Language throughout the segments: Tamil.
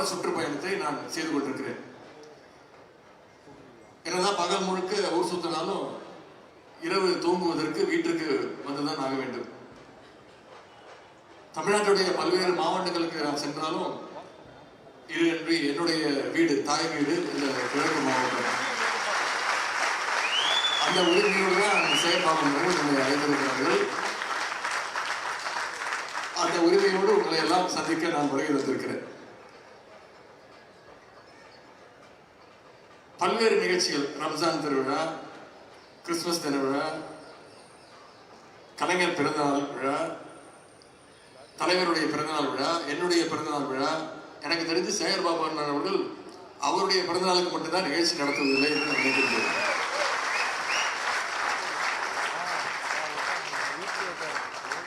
வார சுற்றுப்பயணத்தை நான் செய்து கொண்டிருக்கிறேன். என்னதான் பகல் முழுக்க ஊர் சுத்தினாலும் இரவு தூங்குவதற்கு வீட்டுக்கு வந்துதான் ஆக வேண்டும். தமிழ்நாட்டுடைய பல்வேறு மாவட்டங்களுக்கு நான் சென்றாலும் இது என்று என்னுடைய வீடு தாய் வீடு இந்த கிழக்கு மாவட்டம். அந்த உரிமையோடு தான் செயற்பாடு நம்மை அழைத்திருக்கிறார்கள். அந்த உரிமையோடு உங்களை எல்லாம் சந்திக்க நான் வருகை வந்திருக்கிறேன் பல்வேறு நிகழ்ச்சிகள். ரம்ஜான் திருவிழா கிறிஸ்துமஸ் தின விழா கலைஞர் பிறந்தநாள் விழா தலைவருடைய பிறந்தநாள் விழா என்னுடைய பிறந்தநாள் விழா. எனக்கு தெரிஞ்சு சேகர் பாபு அவர்கள் அவருடைய பிறந்தநாளுக்கு மட்டும்தான் நிகழ்ச்சி நடத்துவதில்லை என்று நான் நினைக்கின்றேன்.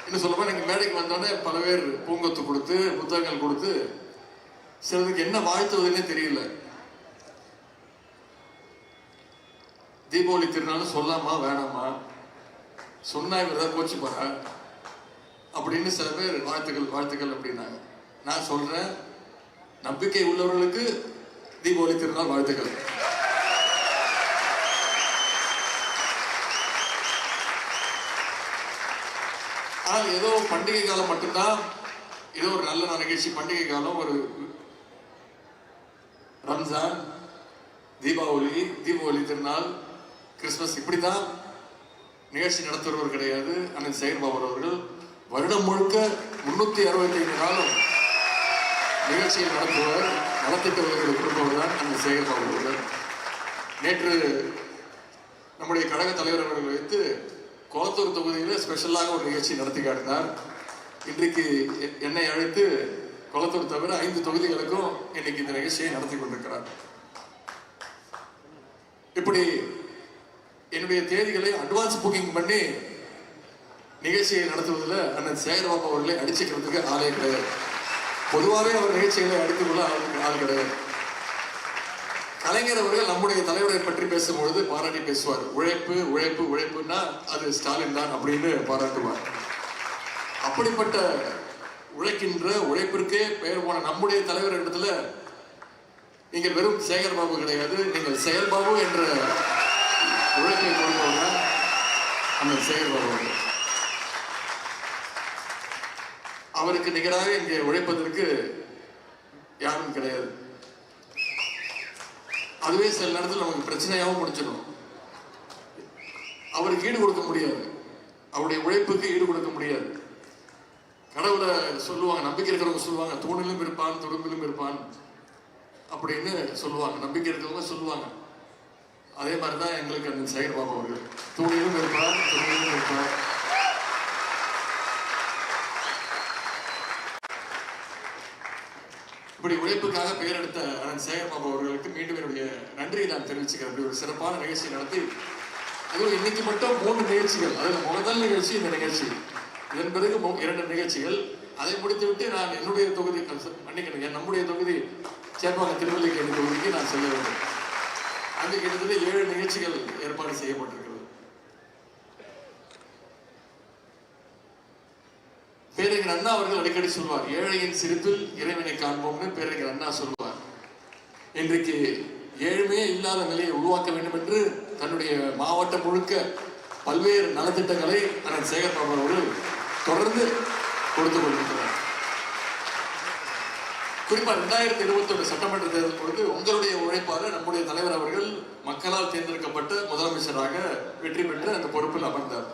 இன்னும் சொல்லப்போ எனக்கு மேடைக்கு வந்தோடனே பல பேர் பூங்கொத்து கொடுத்து புத்தகங்கள் கொடுத்து சிலருக்கு என்ன வாழ்த்துவதுன்னே தெரியல. தீபாவளி திருநாள் சொல்லாமா வேணாமா? சொன்னா இவர் ஏதாவது கோச்சு போறா அப்படின்னு சில பேர் வாழ்த்துக்கள் வாழ்த்துக்கள் அப்படின்னாங்க. நான் சொல்றேன் நம்பிக்கை உள்ளவர்களுக்கு தீபாவளி திருநாள் வாழ்த்துக்கள். ஆனால் ஏதோ பண்டிகை காலம் மட்டும்தான் ஏதோ ஒரு நல்ல நிகழ்ச்சி பண்டிகை காலம் ஒரு ரம்ஜான் தீபாவளி தீபாவளி திருநாள் கிறிஸ்மஸ் இப்படி தான் நிகழ்ச்சி நடத்துகிறவர் கிடையாது. அண்ணன் பாபர் அவர்கள் வருடம் முழுக்க முன்னூற்றி அறுபத்தி ஐந்து நாளும் நிகழ்ச்சியை நடத்துவர் நலத்திட்ட உதவிகளை கொடுப்பவர் தான் அண்ணன் செயல்பாபு அவர்கள். நேற்று நம்முடைய கழக தலைவர் அவர்கள் வைத்து கோத்தூர் தொகுதியில் ஸ்பெஷலாக ஒரு நிகழ்ச்சி நடத்தி காட்டினார். இன்றைக்கு எ- என்னை அழைத்து கொளத்தூர் தவிர ஐந்து தொகுதிகளுக்கும் இன்னைக்கு இந்த நிகழ்ச்சியை நடத்தி கொண்டிருக்கிறார். இப்படி என்னுடைய தேதிகளை அட்வான்ஸ் புக்கிங் பண்ணி நிகழ்ச்சியை நடத்துவதில் அண்ணன் சேகரபாபு அவர்களை அடிச்சுக்கிறதுக்கு ஆளே கிடையாது. பொதுவாகவே அவர் நிகழ்ச்சிகளை அடித்துக்கொள்ள அவருக்கு ஆள் கிடையாது. கலைஞர் அவர்கள் நம்முடைய தலைவரை பற்றி பேசும்பொழுது பாராட்டி பேசுவார். உழைப்பு உழைப்பு உழைப்புன்னா அது ஸ்டாலின் தான் அப்படின்னு பாராட்டுவார். அப்படிப்பட்ட உழைக்கின்ற உழைப்பிற்கே பெயர் போன நம்முடைய தலைவர் இடத்துல நீங்கள் வெறும் சேகர் பாபு கிடையாது. நீங்கள் செயல்பாபு என்ற அந்த சேகர் பாபு அவருக்கு நிகராக இங்கே உழைப்பதற்கு யாரும் கிடையாது. அதுவே சில நேரத்தில் நமக்கு பிரச்சனையாகவும் முடிச்சிடும் அவருக்கு ஈடு கொடுக்க முடியாது. அவருடைய உழைப்புக்கு ஈடு கொடுக்க முடியாது. கடவுளை சொல்லுவாங்க நம்பிக்கை இருக்கிறவங்க சொல்லுவாங்க தூணிலும் இருப்பான் துடும்பிலும் இருப்பான் அப்படின்னு சொல்லுவாங்க. நம்பிக்கை இருக்கிறவங்க சொல்லுவாங்க. அதே மாதிரி தான் எங்களுக்கு அந்த சைடு பாபா அவர்கள். தூணில் இப்படி பெயர் எடுத்த அண்ணன் சேகர்பாபு அவர்களுக்கு மீண்டும் என்னுடைய நன்றியை நான் தெரிவிச்சுக்கிறேன். ஒரு சிறப்பான நிகழ்ச்சி நடத்தி அதுவும் இன்னைக்கு மட்டும் மூன்று நிகழ்ச்சிகள். அதில் முதல் நிகழ்ச்சி இந்த நிகழ்ச்சி. இதன் பிறகு இரண்டு நிகழ்ச்சிகள். அதை முடித்துவிட்டு நான் என்னுடைய தொகுதி மன்னிக்கணும் நம்முடைய தொகுதி சேர்ப்பாக்கம் திருவல்லிக்கேணி தொகுதிக்கு நான் செல்ல வேண்டும். அங்கு கிட்டத்தட்ட ஏழு நிகழ்ச்சிகள் ஏற்பாடு செய்யப்பட்டிருக்கிறது. பேரறிஞர் அண்ணா அவர்கள் அடிக்கடி சொல்வார் ஏழையின் சிரிப்பில் இறைவனை காண்போம்னு பேரறிஞர் அண்ணா சொல்வார். இன்றைக்கு ஏழ்மையே இல்லாத நிலையை உருவாக்க வேண்டும் என்று தன்னுடைய மாவட்டம் முழுக்க பல்வேறு நலத்திட்டங்களை அண்ணன் சேகர் பாபு அவர்கள் தொடர்ந்து கொடுத்து கொண்டிருக்கிறார். குறிப்பாக ரெண்டாயிரத்தி இருபத்தி ஒன்று சட்டமன்ற தேர்தல் பொழுது உங்களுடைய உழைப்பால நம்முடைய தலைவர் அவர்கள் மக்களால் தேர்ந்தெடுக்கப்பட்ட முதலமைச்சராக வெற்றி பெற்று அந்த பொறுப்பில் அமர்ந்தார்.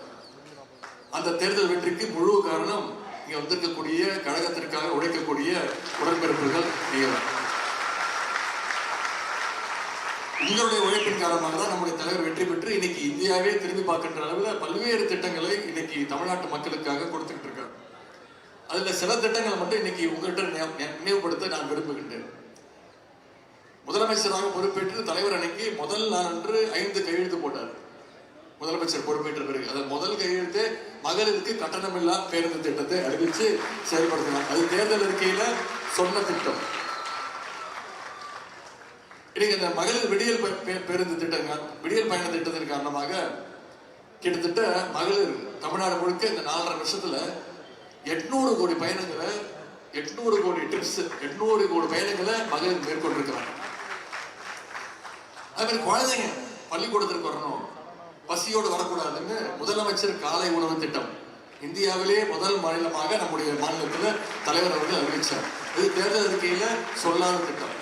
அந்த தேர்தல் வெற்றிக்கு முழு காரணம் இங்க வந்திருக்கக்கூடிய கழகத்திற்காக உழைக்கக்கூடிய உடன்பிறப்புகள் நீங்கள் உங்களுடைய உழைப்பின் காரணமாக தான் நம்முடைய தலைவர் வெற்றி பெற்று இன்னைக்கு இந்தியாவே திரும்பி பார்க்கின்ற அளவில் பல்வேறு திட்டங்களை இன்னைக்கு தமிழ்நாட்டு மக்களுக்காக கொடுத்துக்கிட்டு இருக்காங்க அதுல சில திட்டங்களை மட்டும் இன்னைக்கு உங்கள்கிட்ட நினைவுபடுத்த நான் விரும்புகின்றேன். முதலமைச்சராக பொறுப்பேற்று தலைவர் அன்னைக்கு முதல் நாள் அன்று ஐந்து கையெழுத்து போட்டார். முதலமைச்சர் பொறுப்பேற்ற பிறகு அது முதல் கையெழுத்து மகளிருக்கு கட்டணமில்லா பேருந்து திட்டத்தை அறிவித்து செயல்படுத்தினார். அது தேர்தல் அறிக்கையில் சொன்ன திட்டம். இன்னைக்கு இந்த மகளிர் விடியல் பேருந்து திட்டங்கள் விடியல் பயண திட்டத்தின் காரணமாக கிட்டத்தட்ட மகளிர் தமிழ்நாடு முழுக்க இந்த நாலரை வருஷத்துல எட்நூறு கோடி பயணங்களை எட்நூறு கோடி ட்ரிப்ஸ் எட்நூறு கோடி பயணங்களை மகளிர் மேற்கொண்டிருக்கிறாங்க. அது மாதிரி குழந்தைங்க பள்ளிக்கூடத்திற்கு வரணும். பசியோடு வரக்கூடாதுன்னு முதலமைச்சர் காலை உணவு திட்டம். இந்தியாவிலே முதல் மாநிலமாக நம்முடைய மாநிலத்தில் தலைவர் அவர்கள் அறிவிச்சார். இது தேர்தல் அறிக்கையில் சொல்லாத திட்டம்.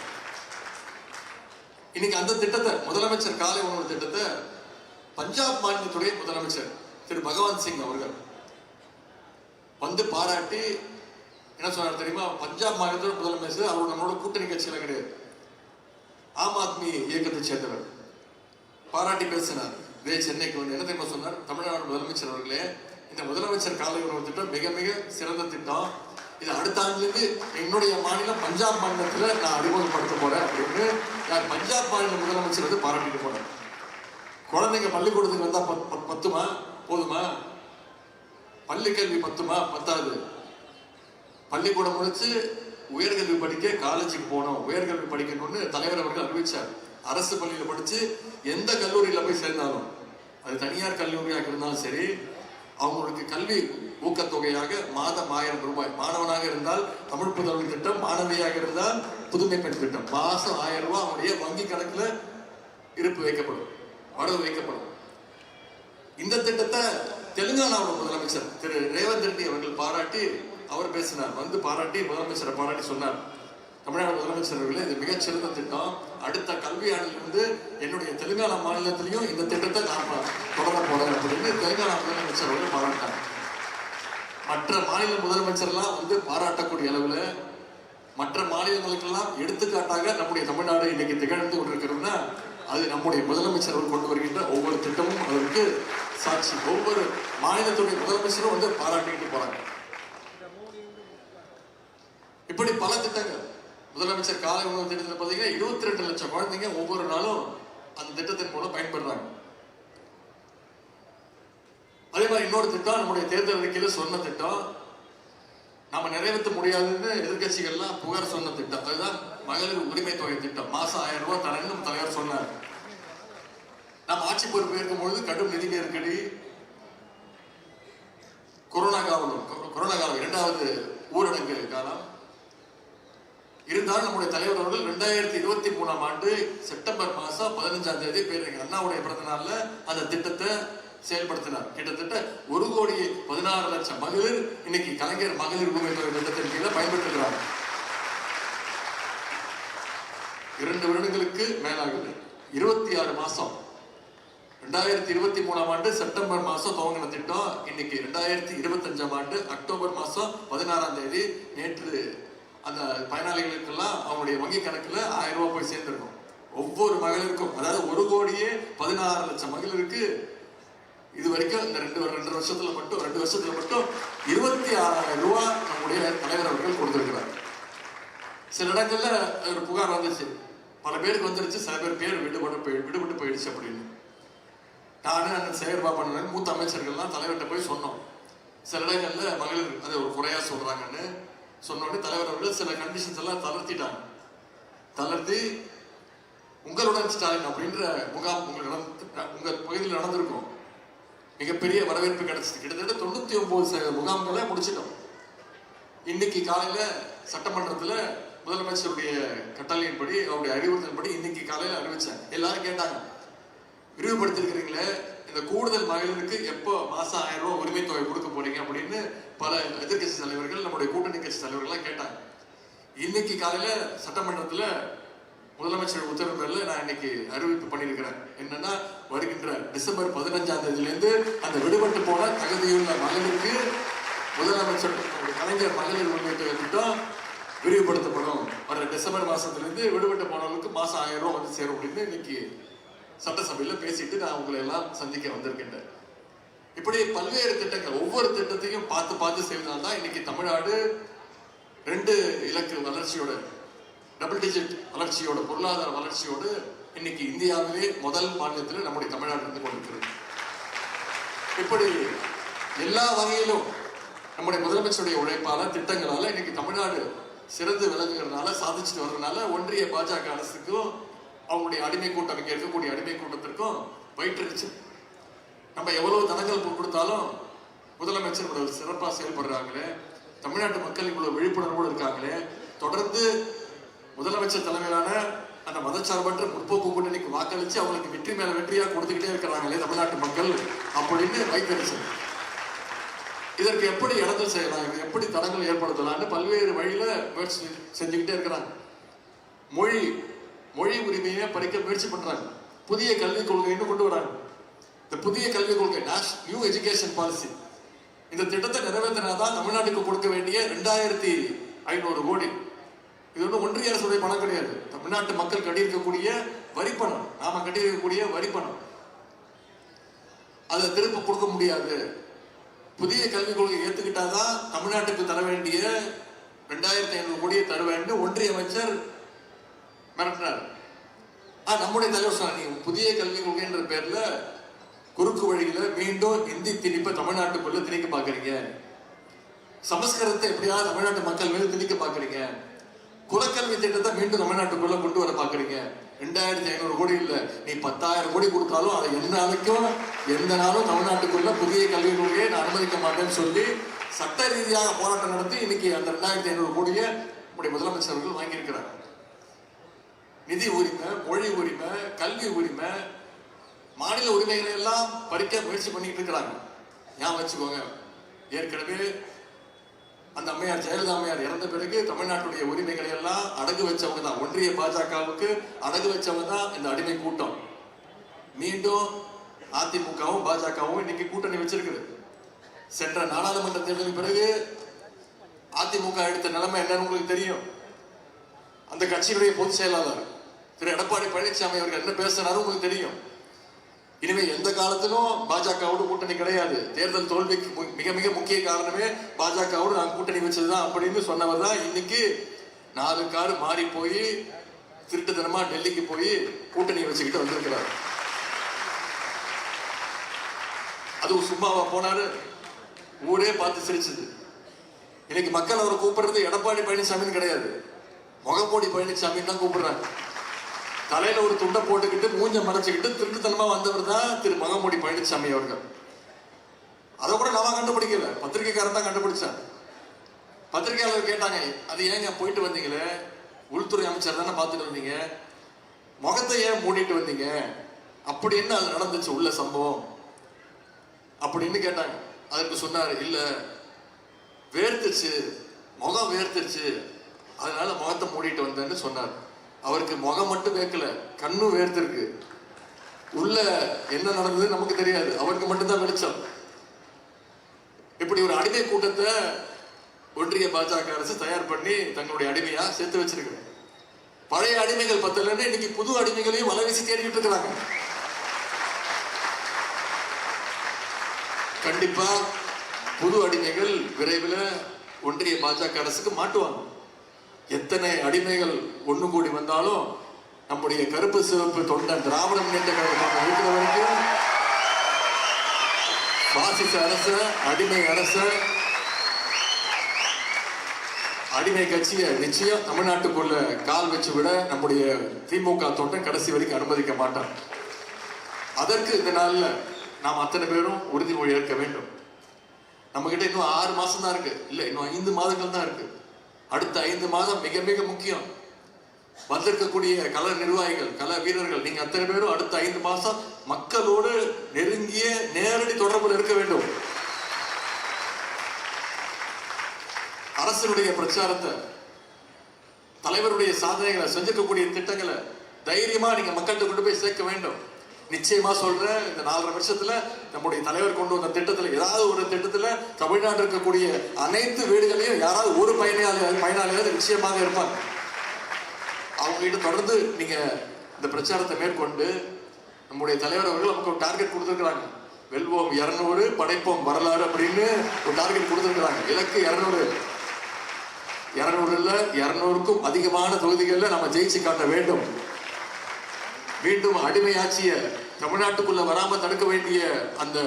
இன்னைக்கு அந்த திட்டத்தை முதலமைச்சர் காலை உணவு திட்டத்தை பஞ்சாப் மாநிலத்துடைய முதலமைச்சர் திரு பகவான் சிங் அவர்கள் வந்து பாராட்டி என்ன சொன்னார் தெரியுமா? பஞ்சாப் மாநிலத்தோட முதலமைச்சர் அவர் நம்மளோட கூட்டணி கட்சியில கிடையாது. ஆம் ஆத்மி இயக்கத்தை சேர்ந்தவர். பாராட்டி பேசினார். இதே சென்னைக்கு வந்து என்ன தெரியுமா சொன்னார்? தமிழ்நாடு முதலமைச்சர் அவர்களே இந்த முதலமைச்சர் காலை உணவு திட்டம் மிக மிக சிறந்த திட்டம். இது அடுத்த ஆண்டுலேருந்து என்னுடைய மாநிலம் பஞ்சாப் மாநிலத்தில் நான் அறிமுகப்படுத்த போகிறேன் அப்படின்னு யார் பஞ்சாப் மாநில முதலமைச்சர் வந்து பாராட்டிட்டு போனேன் குழந்தைங்க பள்ளிக்கூடத்துக்கு வந்தால் பத்- பத்துமா? போதுமா? பள்ளிக்கல்வி பத்துமா? பத்தாது. பள்ளிக்கூடம் முடிச்சு உயர்கல்வி படிக்க காலேஜுக்கு போனோம். உயர்கல்வி படிக்கணும்னு தலைவர் அவர்கள் அறிவிச்சார். அரசு பள்ளியில் படித்து எந்த கல்லூரியில் போய் சேர்ந்தாலும் அது தனியார் கல்லூரியாக இருந்தாலும் சரி அவங்களுக்கு கல்வி ஊக்கத்தொகையாக மாதம் ஆயிரம் ரூபாய். மாணவனாக இருந்தால் தமிழ் புதல்வி திட்டம் மாணவியாக இருந்தால் புதுமை பெண் திட்டம். மாதம் ஆயிரம் ரூபாய் அவனுடைய வங்கி கணக்கில் இருப்பு வைக்கப்படும் வரவு வைக்கப்படும். இந்த திட்டத்தை தெலுங்கானாவோட முதலமைச்சர் திரு ரேவந்த் ரெட்டி அவர்கள் பாராட்டி அவர் பேசினார். வந்து பாராட்டி முதலமைச்சரை பாராட்டி சொன்னார். தமிழ்நாடு முதலமைச்சர் அவர்களே இது மிகச்சிறந்த திட்டம். அடுத்த கல்வியாண்டிலிருந்து என்னுடைய தெலுங்கானா மாநிலத்திலையும் இந்த திட்டத்தை நான் தொடர போறேன் அப்படின்னு தெலுங்கானா முதலமைச்சர் அவர்கள் பாராட்டாங்க மற்ற மாநில முதலமைச்சர்லாம் வந்து பாராட்டக்கூடிய அளவில் மற்ற மாநிலங்களுக்கெல்லாம் எடுத்துக்காட்டாக நம்முடைய தமிழ்நாடு இன்னைக்கு திகழ்ந்து கொண்டிருக்கிறதுனா அது நம்முடைய முதலமைச்சர் அவர் கொண்டு வருகின்ற ஒவ்வொரு திட்டமும் அதற்கு சாட்சி. ஒவ்வொரு மாநிலத்துடைய முதலமைச்சரும் வந்து பாராட்டிக்கிட்டு போறாங்க. இப்படி பல திட்டங்கள். முதலமைச்சர் காலை உணவு திட்டத்தில் பார்த்தீங்கன்னா இருபத்தி ரெண்டு லட்சம் குழந்தைங்க ஒவ்வொரு நாளும் அந்த திட்டத்தின் மூலம் பயன்படுறாங்க. அதே மாதிரி இன்னொரு திட்டம் நம்முடைய தேர்தல் அறிக்கையில் சொன்ன திட்டம். நம்ம நிறைவேற்ற முடியாதுன்னு எதிர்கட்சிகள்லாம் புகார் சொன்ன திட்டம். அதுதான் மகளிர் உரிமை தொகை திட்டம். மாசம் ஆயிரம் ரூபாய் தரேன்னு தலைவர் சொன்னார். நம்ம ஆட்சி பொறுப்பு இருக்கும் பொழுது கடும் நிதி நெருக்கடி கொரோனா காலம் கொரோனா காலம் இரண்டாவது ஊரடங்கு காலம். இருந்தாலும் நம்முடைய தலைவர் அவர்கள் ரெண்டாயிரத்தி இருபத்தி மூணாம் ஆண்டு செப்டம்பர் மாதம் பதினஞ்சாம் தேதி பேரறிஞர் அண்ணாவுடைய பிறந்த நாளில் அந்த திட்டத்தை செயல்படுத்தினார். கிட்டத்தட்ட ஒரு கோடி பதினாறு லட்சம் மகளிர் இன்னைக்கு கலைஞர் மகளிர் உரிமை தொகை திட்டத்தின் கீழே பயன்பெற்றுகிறாங்க இரண்டு வருடங்களுக்கு மேலாகுது இருபத்தி ஆறு மாசம் ரெண்டாயிரத்தி இருபத்தி மூணாம் ஆண்டு செப்டம்பர் மாதம் துவங்கின திட்டம் இன்னைக்கு ரெண்டாயிரத்தி இருபத்தஞ்சாம் ஆண்டு அக்டோபர் மாதம் பதினாறாம் தேதி நேற்று அந்த பயனாளிகளுக்கெல்லாம் அவங்களுடைய வங்கி கணக்கில் ஆயிரம் ரூபாய் போய் சேர்ந்துருக்கும். ஒவ்வொரு மகளிருக்கும் அதாவது ஒரு கோடியே பதினாறு லட்சம் மகளிருக்கு. இது வரைக்கும் இந்த ரெண்டு ரெண்டு வருஷத்துல மட்டும் ரெண்டு வருஷத்துல மட்டும் இருபத்தி ஆறாயிரம் ரூபாய் நம்முடைய தலைவர் அவர்கள் கொடுத்துருக்கிறார். சில இடங்கள்ல ஒரு புகார் வந்துச்சு. பல பேருக்கு வந்துருச்சு சில பேர் பேர் விடுபட்டு போய் விடுபட்டு போயிடுச்சு அப்படின்னு. நானு அந்த செயற்பாடு மூத்த அமைச்சர்கள்லாம் தலைவர்கிட்ட போய் சொன்னோம். சில இடங்கள்ல மகளிர் அதை ஒரு குறையா சொல்றாங்கன்னு. சொன்னோடனே தலைவர் அவர்கள் சில கண்டிஷன்ஸ் எல்லாம் தளர்த்திட்டாங்க. தளர்த்தி உங்களுடன் ஸ்டாலின் அப்படின்ற முகாம் உங்களுக்கு நடந்து உங்கள் பகுதியில் நடந்திருக்கும். மிகப்பெரிய வரவேற்பு கிடைச்சது கிட்டத்தட்ட தொண்ணூற்றி ஒம்பது சதவீத முகாம்களை முடிச்சிட்டோம். இன்னைக்கு காலையில் சட்டமன்றத்தில் முதலமைச்சருடைய கட்டளையின்படி அவருடைய அறிவுறுத்தல்படி இன்னைக்கு காலையில் அறிவிச்சேன் எல்லாரும் கேட்டாங்க விரிவுபடுத்திருக்கிறீங்களே இந்த கூடுதல் மகளிருக்கு எப்போ மாதம் ஆயிரம் ரூபா உரிமை தொகை கொடுக்க போறீங்க அப்படின்னு பல எதிர்க்கட்சி தலைவர்கள் நம்முடைய கூட்டணி கட்சி தலைவர்கள்லாம் கேட்டாங்க. இன்னைக்கு காலையில சட்டமன்றத்துல முதலமைச்சர் உத்தரவு பேரில் நான் இன்னைக்கு அறிவிப்பு பண்ணியிருக்கிறேன். என்னன்னா வருகின்ற டிசம்பர் பதினஞ்சாம் தேதியிலேருந்து அந்த விடுபட்டு போன தகுதியுள்ள மகளிருக்கு முதலமைச்சர் கலைஞர் மகளிர் உரிமை தொகை திட்டம் விரிவுபடுத்தப்படும். வர டிசம்பர் மாசத்திலிருந்து விடுபட்டு போனவங்களுக்கு மாசம் ஆயிரம் ரூபா வந்து சேரும் அப்படின்னு இன்னைக்கு சட்டசபையில் பேசிட்டு நான் உங்களை எல்லாம் சந்திக்க வந்திருக்கின்றேன். இப்படி பல்வேறு திட்டங்கள் ஒவ்வொரு திட்டத்தையும் பார்த்து பார்த்து செய்தால்தான் இன்னைக்கு தமிழ்நாடு ரெண்டு இலக்கு வளர்ச்சியோட டபுள் டிஜிட் வளர்ச்சியோட பொருளாதார வளர்ச்சியோடு இன்னைக்கு இந்தியாவிலே முதல் மாநிலத்தில் நம்முடைய தமிழ்நாடு இருந்து கொண்டிருக்கிறது. இப்படி எல்லா வகையிலும் நம்முடைய முதலமைச்சருடைய உழைப்பால திட்டங்களால இன்னைக்கு தமிழ்நாடு சிறந்து விளங்குகிறதுனால சாதிச்சுட்டு வர்றதுனால ஒன்றிய பாஜக அரசுக்கும் அவங்களுடைய அடிமை கூட்டம் இங்கே இருக்கக்கூடிய அடிமை கூட்டத்திற்கும் வயிற்றுச்சு நம்ம எவ்வளவு தனங்கள் கொடுத்தாலும் முதலமைச்சர் இவ்வளவு சிறப்பாக செயல்படுறாங்களே தமிழ்நாட்டு மக்கள் இவ்வளவு விழிப்புணர்வோடு இருக்காங்களே தொடர்ந்து முதலமைச்சர் தலைமையிலான அந்த மதச்சார்பற்ற முற்போக்கு கூட்டணிக்கு வாக்களித்து அவங்களுக்கு வெற்றி மேல வெற்றியா கொடுத்துக்கிட்டே இருக்கிறாங்களே தமிழ்நாட்டு மக்கள் அப்படின்னு வைத்தறிச்சல் இதற்கு எப்படி இடங்கள் செய்யலாம் இது எப்படி தடங்கள் ஏற்படுத்தலாம்னு பல்வேறு வழியில முயற்சி செஞ்சுக்கிட்டே இருக்கிறாங்க. மொழி மொழி உரிமையை பறிக்க முயற்சி பண்றாங்க. புதிய கல்விக் கொள்கைன்னு கொண்டு வராங்க. இந்த புதிய கல்விக் கொள்கை நியூ எஜுகேஷன் பாலிசி இந்த திட்டத்தை நிறைவேற்றினாதான் தமிழ்நாட்டுக்கு கொடுக்க வேண்டிய ரெண்டாயிரத்தி ஐநூறு கோடி. இது ஒன்றும் ஒன்றிய அரசுடைய பணம் கிடையாது. தமிழ்நாட்டு மக்கள் கட்டியிருக்கக்கூடிய வரிப்பணம் நாம கட்டியிருக்கக்கூடிய வரிப்பணம் அதை திரும்ப கொடுக்க முடியாது. புதிய கல்விக் கொள்கை ஏற்றுக்கிட்டாதான் தமிழ்நாட்டுக்கு தர வேண்டிய ரெண்டாயிரத்தி ஐநூறு கோடியை தருவேன்னு ஒன்றிய அமைச்சர் மிரட்டினார் ஆ நம்முடைய தலைவர் சொன்னார் நீங்க புதிய கல்விக் கொள்கைன்ற பேர்ல குறுக்கு வழியில மீண்டும் இந்தி திணிப்பை தமிழ்நாட்டுக்குள்ள திணிக்க பாக்குறீங்க சமஸ்கிருதத்தை எப்படியாவது தமிழ்நாட்டு மக்கள் மீது திணிக்க பாக்குறீங்க குலக்கல்வி திட்டத்தை மீண்டும் தமிழ்நாட்டுக்குள்ள கொண்டு வர பாக்குறீங்க ரெண்டாயிரத்தி ஐநூறு கோடி இல்ல. நீ பத்தாயிரம் கோடி கொடுத்தாலும் அதை எந்த நாளைக்கும் எந்த நாளும் தமிழ்நாட்டுக்குள்ள புதிய கல்வி கொள்கையை நான் அனுமதிக்க மாட்டேன்னு சொல்லி சட்ட ரீதியாக போராட்டம் நடத்தி இன்னைக்கு அந்த ரெண்டாயிரத்தி ஐநூறு கோடியை நம்முடைய முதலமைச்சர் வாங்கியிருக்கிறார் நிதி உரிமை மொழி உரிமை கல்வி உரிமை மாநில உரிமைகளை எல்லாம் படிக்க முயற்சி பண்ணிட்டு இருக்கிறாங்க. ஞாபகம் வச்சுக்கோங்க. ஏற்கனவே அந்த அம்மையார் ஜெயலலிதா அம்மையார் இறந்த பிறகு தமிழ்நாட்டுடைய உரிமைகளை எல்லாம் அடகு வச்சவங்க தான். ஒன்றிய பாஜகவுக்கு அடகு வச்சவங்க தான் இந்த அடிமை கூட்டம். மீண்டும் அதிமுகவும் பாஜகவும் இன்னைக்கு கூட்டணி வச்சிருக்குது. சென்ற நாடாளுமன்ற தேர்தலின் பிறகு அதிமுக எடுத்த நிலைமை என்னன்னு உங்களுக்கு தெரியும். அந்த கட்சியுடைய பொதுச் செயலாளர் திரு எடப்பாடி பழனிசாமி அவர்கள் என்ன பேசினாரும் உங்களுக்கு தெரியும். இனிமே எந்த காலத்திலும் பாஜகவோடு கூட்டணி கிடையாது. தேர்தல் தோல்விக்கு மிக மிக முக்கிய காரணமே பாஜகவோடு நாங்கள் கூட்டணி வச்சதுதான் அப்படின்னு சொன்னவர் தான் இன்னைக்கு நாலு கார் மாறி போய் திருட்டுத்தனமா டெல்லிக்கு போய் கூட்டணி வச்சுக்கிட்டு வந்திருக்கிறார். அதுவும் சும்மாவா போனாரு. ஊரே பார்த்து சிரிச்சது. இன்னைக்கு மக்கள் அவரை கூப்பிடுறது எடப்பாடி பழனிசாமின்னு கிடையாது. முகப்போடி பழனிசாமின்னு தான் கூப்பிடுறாங்க. தலையில ஒரு துண்டை போட்டுக்கிட்டு மூஞ்ச மறைச்சுக்கிட்டு திருட்டுத்தனமா வந்தவர் தான் திரு மகமூடி பழனிசாமி அவர்கள். அதை கூட நம்ம கண்டுபிடிக்கல. பத்திரிகைக்காரன் தான் கண்டுபிடிச்சான். பத்திரிகையாளர் கேட்டாங்க அது ஏங்க போயிட்டு வந்தீங்களே? உள்துறை அமைச்சர் தானே பார்த்துட்டு வந்தீங்க? முகத்தை ஏன் மூடிட்டு வந்தீங்க? அப்படி என்ன அது நடந்துச்சு? உள்ள சம்பவம். அப்படின்னு கேட்டாங்க. அதுக்கு சொன்னாரு இல்ல வேர்த்துச்சு. முகம் வேர்த்துச்சு. அதனால முகத்தை மூடிட்டு வந்தேன்னு சொன்னார். அவருக்கு முகம் மட்டும் வேர்க்கல கண்ணும் வேர்த்திருக்கு. உள்ள என்ன நடந்தது நமக்கு தெரியாது. அவருக்கு மட்டும்தான் வெளிச்சம். இப்படி ஒரு அடிமை கூட்டத்தை ஒன்றிய பாஜக அரசு தயார் பண்ணி தங்களுடைய அடிமையா சேர்த்து வச்சிருக்கிறேன் பழைய அடிமைகள் பத்தலன்னு இன்னைக்கு புது அடிமைகளையும் வலவீசி தேடிக்கிட்டு இருக்கிறாங்க. கண்டிப்பா புது அடிமைகள் விரைவில் ஒன்றிய பாஜக அரசுக்கு மாட்டுவாங்க. எத்தனை அடிமைகள் ஒன்று கூடி வந்தாலும் நம்முடைய கருப்பு சிவப்பு தொண்டன் திராவிட முன்னேற்ற கழகம் இருக்கிற வரைக்கும் பாசிச அரச அடிமை அரச அடிமை கட்சியை நிச்சயம் தமிழ்நாட்டுக்குள்ள கால் வச்சு விட நம்முடைய திமுக தொண்டன் கடைசி வரைக்கும் அனுமதிக்க மாட்டான். அதற்கு இந்த நாளில் நாம் அத்தனை பேரும் உறுதிமொழி ஏற்க வேண்டும். நம்மகிட்ட இன்னும் ஆறு மாசம் தான் இருக்கு. இல்லை இன்னும் ஐந்து மாதங்கள் தான் இருக்கு. அடுத்த ஐந்து மாதம் மிக மிக முக்கியம். வந்திருக்கக்கூடிய கல நிர்வாகிகள் கல வீரர்கள் நீங்க அத்தனை பேரும் அடுத்த ஐந்து மாசம் மக்களோடு நெருங்கிய நேரடி தொடர்பில் இருக்க வேண்டும். அரசனுடைய பிரச்சாரத்தை தலைவருடைய சாதனைகளை செஞ்சிருக்கக்கூடிய திட்டங்களை தைரியமா நீங்க மக்கள்கிட்ட கொண்டு போய் சேர்க்க வேண்டும். நிச்சயமா சொல்றேன். இந்த நாலரை வருஷத்துல நம்முடைய தலைவர் கொண்டு வந்த திட்டத்துல ஏதாவது ஒரு திட்டத்துல தமிழ்நாட்டில் இருக்கக்கூடிய அனைத்து வீடுகளையும் யாராவது ஒரு பயனாளி பயனாளியாவது நிச்சயமாக இருப்பாங்க. அவங்க கிட்ட தொடர்ந்து நீங்க இந்த பிரச்சாரத்தை மேற்கொண்டு நம்முடைய தலைவர் அவர்கள் நமக்கு ஒரு டார்கெட் கொடுத்துருக்குறாங்க. வெல்வோம் இரநூறு படைப்போம் வரலாறு அப்படின்னு ஒரு டார்கெட் கொடுத்துருக்குறாங்க. இலக்கு இரநூறு. இரநூறுல இரநூறுக்கும் அதிகமான தொகுதிகளில் நம்ம ஜெயிச்சு காட்ட வேண்டும். மீண்டும் அடிமையாட்சிய தமிழ்நாட்டுக்குள்ள வராம தடுக்க வேண்டிய அந்த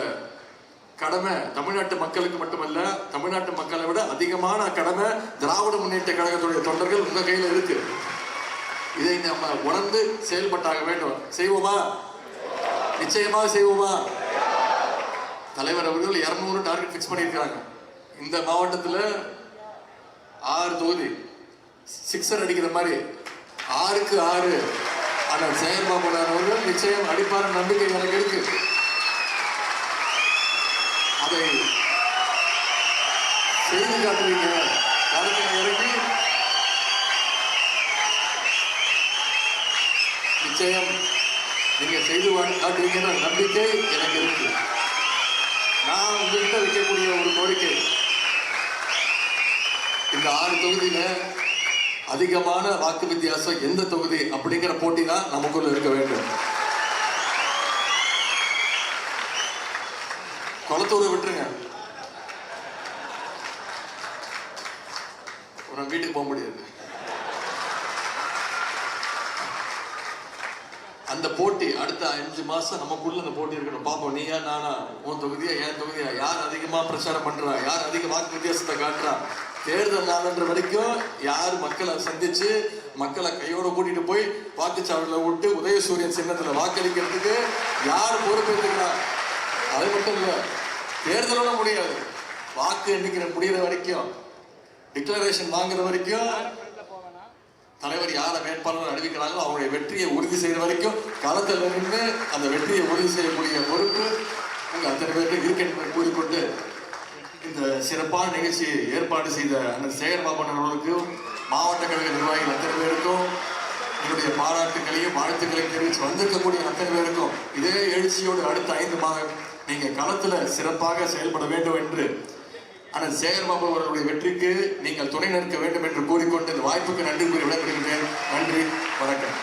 கடமை தமிழ்நாட்டு மக்களுக்கு மட்டுமல்ல தமிழ்நாட்டு மக்களை விட அதிகமான கடமை திராவிட முன்னேற்ற கழகத்துடைய தொண்டர்கள் உங்க கையில இருக்கு. இதை நம்ம உணர்ந்து செயல்பட்டாக வேண்டும். செய்வோமா? நிச்சயமாக செய்வோமா? தலைவர் அவர்கள் இருநூறு டார்கெட் ஃபிக்ஸ் பண்ணியிருக்காங்க இந்த மாவட்டத்தில் ஆறு தொகுதி. சிக்ஸர் அடிக்கிற மாதிரி. ஆறுக்கு ஆறு. ஆனால் செயல்பாபு அவர்கள் நிச்சயம் அடிப்பார நம்பிக்கை எனக்கு இருக்கு. அதை செய்து காட்டுவீங்க களத்தில் இறங்கி நிச்சயம் நீங்க செய்து வா- நம்பிக்கை எனக்கு இருக்கு. நான் உங்கள்கிட்ட வைக்கக்கூடிய ஒரு கோரிக்கை. இந்த ஆறு தொகுதியில் அதிகமான வாக்கு வித்தியாசம் எந்த தொகுதி அப்படிங்கிற போட்டி தான் நமக்குள்ள இருக்க வேண்டும். குளத்தூரை விட்டுருங்க. வீட்டுக்கு போக முடியாது. அந்த போட்டி அடுத்த அஞ்சு மாசம் நமக்குள்ள அந்த போட்டி இருக்கணும். பார்ப்போம் நீயா நானா? உன் தொகுதியா என் தொகுதியா? யார் அதிகமா பிரச்சாரம் பண்றா? யார் அதிக வாக்கு வித்தியாசத்தை காட்டுறா? தேர்தல் நாளன்ற வரைக்கும் யார் மக்களை சந்திச்சு மக்களை கையோட கூட்டிட்டு போய் வாக்குச்சாவடியில் விட்டு உதயசூரியன் சின்னத்தில் வாக்களிக்கிறதுக்கு யார் பொறுப்பேற்றுக்கிறா அது மட்டும் இல்லை தேர்தலோட முடியாது. வாக்கு எண்ணிக்கிற முடிகிற வரைக்கும் டிக்ளரேஷன் வாங்குற வரைக்கும் தலைவர் யாரை வேட்பாளர் அறிவிக்கிறாங்களோ அவருடைய வெற்றியை உறுதி செய்கிற வரைக்கும் களத்தில் நின்று அந்த வெற்றியை உறுதி செய்யக்கூடிய பொறுப்பு உங்கள் அத்தனை பேருக்கு இருக்கு என்பதை கூறிக்கொண்டு இந்த சிறப்பான நிகழ்ச்சியை ஏற்பாடு செய்த அந்த சேகர் பாபன் அவர்களுக்கும் மாவட்ட கழக நிர்வாகிகள் அத்தனை பேருக்கும் என்னுடைய பாராட்டுகளையும் வாழ்த்துக்களையும் தெரிவித்து வந்திருக்கக்கூடிய அத்தனை பேருக்கும் இதே எழுச்சியோடு அடுத்த ஐந்து மாதம் நீங்கள் களத்தில் சிறப்பாக செயல்பட வேண்டும் என்று ஆனால் சேகர்பாபு அவர்களுடைய வெற்றிக்கு நீங்கள் துணை நிற்க வேண்டும் என்று கூறிக்கொண்டு இந்த வாய்ப்புக்கு நன்றி கூறி விடைபெறுகிறேன் நன்றி வணக்கம்.